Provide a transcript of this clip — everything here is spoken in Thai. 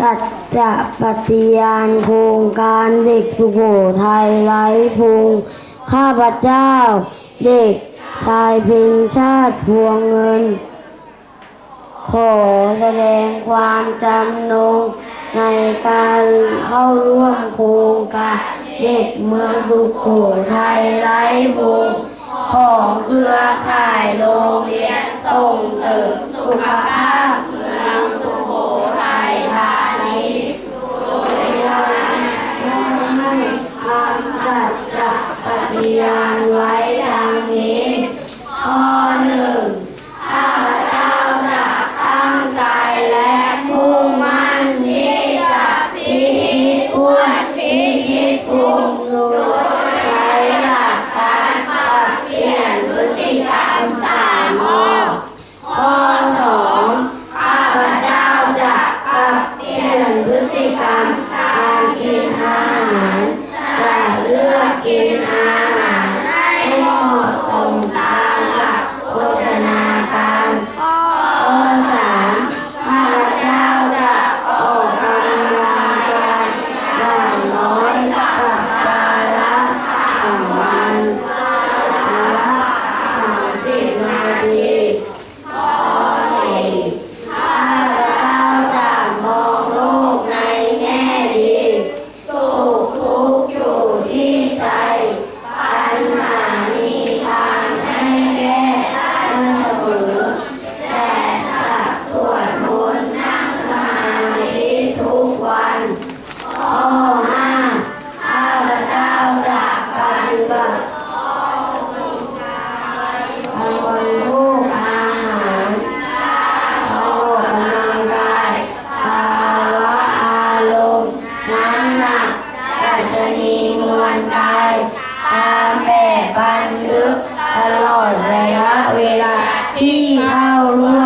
สัจจะปฏิญาณโครงการเด็กสุโขทัยไร้พุงข้าพเจ้า เด็กชายเพิงชาติพวงเงิน ขอแสดงความจำนงในการเข้าร่วมโครงการเด็กเมืองสุโขทัยไร้พุง ของเครือข่ายโรงเรียนส่งเสริมสุขภาพเมืองสุโขทัยธานีโดยได้ให้ทำสัจจะปฏิญาณไว้ดังนี้ ชนีมวลกายตามแบบบันทึกตลอดระยะเวลาที่เข้าร่วม